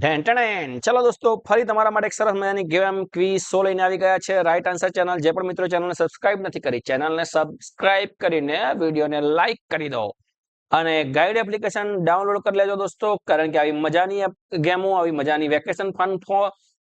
ઢેંટણેન. ચલો દોસ્તો, ફરી તમારા માટે એક સરસ મજાની ગેમ ક્વીઝ શો લઈને આવી ગયા છે. રાઈટ આન્સર ચેનલ જે પણ મિત્રો ચેનલને સબસ્ક્રાઇબ નથી કરી ચેનલને સબસ્ક્રાઇબ કરીને વિડીયોને લાઇક કરી દો. અને ગાઈડ એપ્લિકેશન ડાઉનલોડ કરી લેજો દોસ્તો, કારણ કે આવી મજાની ગેમો, આવી મજાની vacation fun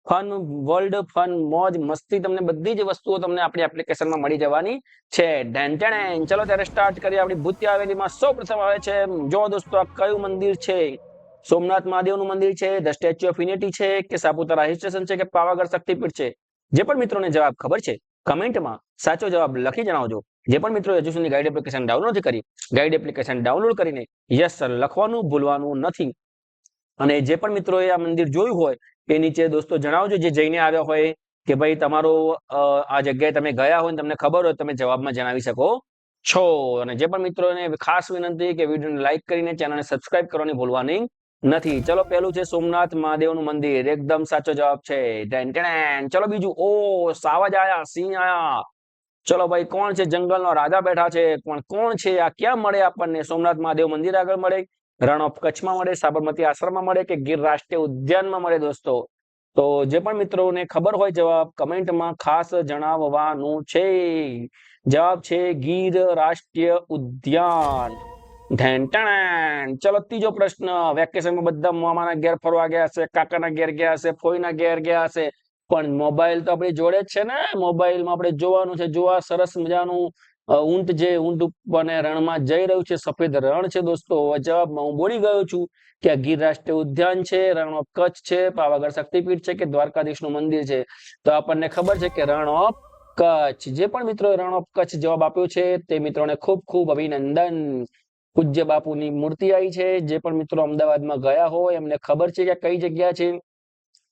fun world fun મોજ, મસ્તી તમને બધી જ વસ્તુઓ તમને આપણી એપ્લિકેશનમાં મળી જવાની છે. ઢેંટણેન. ચલો ત્યારે સ્ટાર્ટ કરીએ. આપણી ભૂતિ હવેલીમાં સૌ પ્રથમ આવે છે. જો દોસ્તો, આ કયું મંદિર છે? સોમનાથ મહાદેવનું મંદિર છે ધ સ્ટેચ્યુ ઓફ યુનિટી છે, કે સાપુતારા હિલ સ્ટેશન છે, કે પાવાગઢ શક્તિપીઠ છે. જે પણ મિત્રોને જવાબ ખબર છે, કમેન્ટમાં સાચો જવાબ લખી જણાવજો. જે પણ મિત્રો હજુ સુધી ગાઈડ એપ્લિકેશન ડાઉનલોડ કરી ગાઈડ એપ્લિકેશન ડાઉનલોડ કરીને યસ સર લખવાનું ભૂલવાનું નથી. અને જે પણ મિત્રોએ આ મંદિર જોયું હોય, એ નીચે દોસ્તો જણાવજો, જે જઈને આવ્યા હોય, કે ભાઈ તમારો આ જગ્યાએ તમે ગયા હોય તમને ખબર હોય, તમે જવાબમાં જણાવી શકો છો. અને જે પણ મિત્રોને ખાસ વિનંતી કે વિડીયોને લાઈક કરીને ચેનલને સબસ્ક્રાઇબ કરવાની ભૂલવાની નથી. ચલો પહેલું છે સોમનાથ મહાદેવનું મંદિર. એકદમ સાચો જવાબ છે. ચલો, બીજું. ઓ, સાવજ આયા, સિંહ આયા. ચલો, ભાઈ, કોણ છે? જંગલનો રાજા બેઠા છે. પણ કોણ છે? આ ક્યાં મળે આપણને? સોમનાથ મહાદેવ મંદિર આગળ મળે? રણ ઓફ કચ્છમાં મળે? સાબરમતી આશ્રમમાં મળે? કે ગીર રાષ્ટ્રીય ઉદ્યાનમાં મળે, દોસ્તો? તો જે પણ મિત્રોને ખબર હોય જવાબ કમેન્ટમાં ખાસ જણાવવાનું છે. જવાબ છે ગીર રાષ્ટ્રીય ઉદ્યાન. ચલો, ત્રીજો પ્રશ્ન. વેકેશનમાં બધા મામાના ઘેર ફરવા ગયા હશે કાકાના ઘેર ગયા હશે ફોઈના ઘેર ગયા હશે પણ મોબાઈલ તો આપણી જોડે જ છે ને. મોબાઈલમાં આપણે જોવાનું છે, જોવા સરસ મજાનું ઊંટ જે ઊંટ અને રણમાં જઈ રહ્યું છે, સફેદ રણ છે દોસ્તો. જવાબમાં હું બોલી ગયો છું કે ગીર રાષ્ટ્રીય ઉદ્યાન છે રણ ઓફ કચ્છ છે, પાવાગઢ શક્તિપીઠ છે કે દ્વારકાધીશનું મંદિર છે. તો આપણને ખબર છે કે રણ ઓફ કચ્છ. જે પણ મિત્રો રણ ઓફ કચ્છ જવાબ આપ્યો છે, તે મિત્રોને ખૂબ ખૂબ અભિનંદન. પૂજ્ય બાપુની મૂર્તિ આવી છે. જે પણ મિત્રો અમદાવાદમાં ગયા હોય, એમને ખબર છે કે કઈ જગ્યા છે.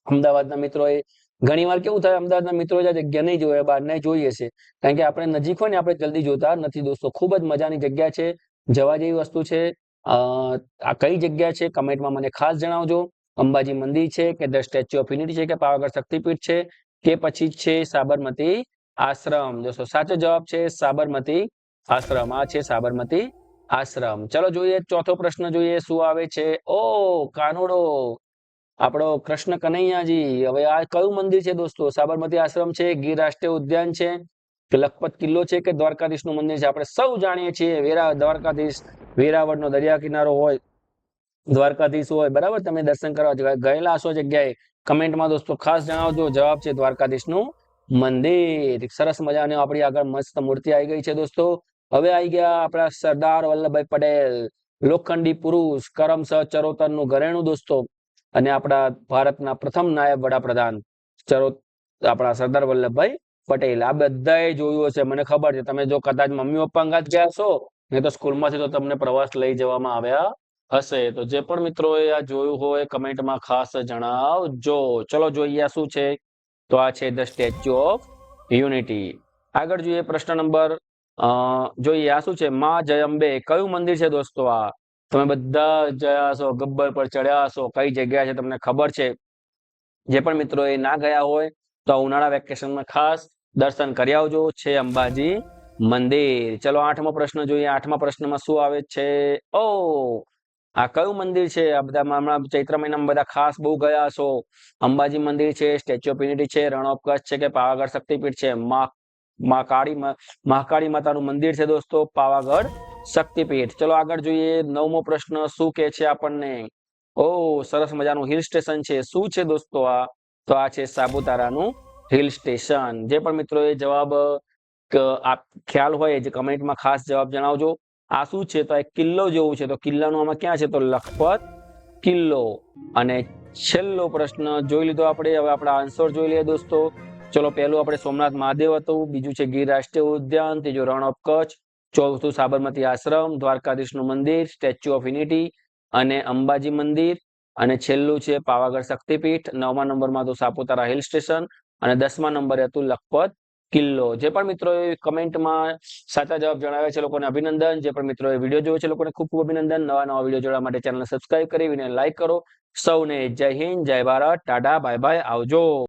અમદાવાદના મિત્રોએ ઘણી વાર કેવું થાય, અમદાવાદના મિત્રો જગ્યા નહીં જોયા બહાર નહીં જોઈએ છે. કારણ કે આપણે નજીક હોય ને, આપણે જલ્દી જોતા નથી દોસ્તો. ખૂબ જ મજાની જગ્યા છે. જવા જેવી વસ્તુ છે. આ કઈ જગ્યા છે કમેન્ટમાં મને ખાસ જણાવજો. અંબાજી મંદિર છે કે ધ સ્ટેચ્યુ ઓફ યુનિટી છે કે પાવાગઢ શક્તિપીઠ છે કે પછી છે સાબરમતી આશ્રમ. દોસ્તો, સાચો જવાબ છે સાબરમતી આશ્રમ. આ છે સાબરમતી આશ્રમ. ચલો જોઈએ, ચોથો પ્રશ્ન જોઈએ, શું આવે છે? ઓ, કાનુડો. આપણો કૃષ્ણ કનૈયાજી, હવે આ કયું મંદિર છે દોસ્તો? સાબરમતી આશ્રમ છે, ગીર રાષ્ટ્રીય ઉદ્યાન છે, કે લખપત કિલ્લો છે, કે દ્વારકાધીશનું મંદિર છે? આપણે સૌ જાણીએ છીએ, વેરા, દ્વારકાધીશ, વેરાવળનો દરિયા કિનારો હોય, દ્વારકાધીશ હોય, બરાબર? તમે દર્શન કરવા ગયેલા હશો જગ્યાએ. કમેન્ટમાં દોસ્તો ખાસ જણાવજો, જવાબ છે દ્વારકાધીશનું મંદિર. સરસ મજાની આપણી આગળ મસ્ત મૂર્તિ આવી ગઈ છે દોસ્તો. હવે આવી ગયા આપણા સરદાર વલ્લભભાઈ પટેલ, લોખંડી પુરુષ કરમસદ ચરોતરનું ઘરેણું દોસ્તો અને આપણા ભારતના પ્રથમ નાયબ વડાપ્રધાન ચરોત, આપણા સરદાર વલ્લભભાઈ પટેલ. આ બધાએ જોયું હશે, મને ખબર છે. તમે જો કદાચ મમ્મી પપ્પા અંગાત ગયા છો નહીં તો સ્કૂલમાંથી તો તમને પ્રવાસ લઈ જવામાં આવ્યા હશે. તો જે પણ મિત્રોએ આ જોયું હોય, કમેન્ટમાં ખાસ જણાવજો. ચલો જોઈએ શું છે. તો આ છે ધ સ્ટેચ્યુ ઓફ યુનિટી. આગળ જોઈએ પ્રશ્ન નંબર જોઈએ, આ શું છે? માં જયંબે કયું મંદિર છે દોસ્તો આ? તમે બધા જયા હશો, ગબ્બર પર ચડ્યા હશો, કઈ જગ્યા છે તમને ખબર છે? જે પણ મિત્રો એ ના ગયા હોય, તો ઉનાળા વેકેશનમાં ખાસ દર્શન કરી આવજો. છે અંબાજી મંદિર. ચલો, આઠમો પ્રશ્ન જોઈએ. આઠમા પ્રશ્નમાં શું આવે છે? ઓ, આ કયું મંદિર છે? આ બધા હમણાં ચૈત્ર મહિનામાં બધા ખાસ બહુ ગયા છો અંબાજી મંદિર છે, સ્ટેચ્યુ ઓફ યુનિટી છે રણ ઓફ કચ્છ છે કે પાવાગઢ શક્તિપીઠ છે? મા મા કાળી મા- માતાનું મંદિર છે દોસ્તો, પાવાગઢ શક્તિપીઠ. ચલો આગળ જોઈએ નવમો પ્રશ્ન, શું કે છે આપણને? ઓ, સરસ મજાનું હિલ સ્ટેશન છે. શું છે દોસ્તો આ? તો આ છે સાપુતારાનું હિલ સ્ટેશન. જે પણ મિત્રો એ જવાબ ખ્યાલ હોય જે કમેન્ટમાં ખાસ જવાબ જણાવજો. આ શું છે? તો એક કિલ્લો જેવું છે. તો કિલ્લાનું આમાં ક્યાં છે? તો લખપત કિલ્લો. અને છેલ્લો પ્રશ્ન જોઈ લીધો આપણે. હવે આપણા આન્સર જોઈ લઈએ દોસ્તો. ચલો, પહેલું આપણે સોમનાથ મહાદેવ હતું, બીજું છે ગીર રાષ્ટ્રીય ઉદ્યાન, ત્રીજું રણ ઓફ કચ્છ, ચોથું સાબરમતી આશ્રમ, દ્વારકાધીશનું મંદિર, સ્ટેચ્યુ ઓફ યુનિટી અને અંબાજી મંદિર. અને છેલ્લું છે પાવાગઢ શક્તિપીઠ, નવમા નંબરમાં હતું સાપુતારા હિલ સ્ટેશન અને દસમા નંબરે હતું લખપત કિલ્લો. જે પણ મિત્રોએ કમેન્ટમાં સાચા જવાબ જણાવ્યા છે લોકોને અભિનંદન. જે પણ મિત્રોએ વીડિયો જોયો છે લોકોને ખૂબ ખૂબ અભિનંદન. નવા નવા વીડિયો જોવા માટે ચેનલને સબસ્ક્રાઇબ કરી વિડીયોને લાઈક કરો. સૌને જય હિન્દ, જય ભારત, ટાટા, બાય બાય, આવજો.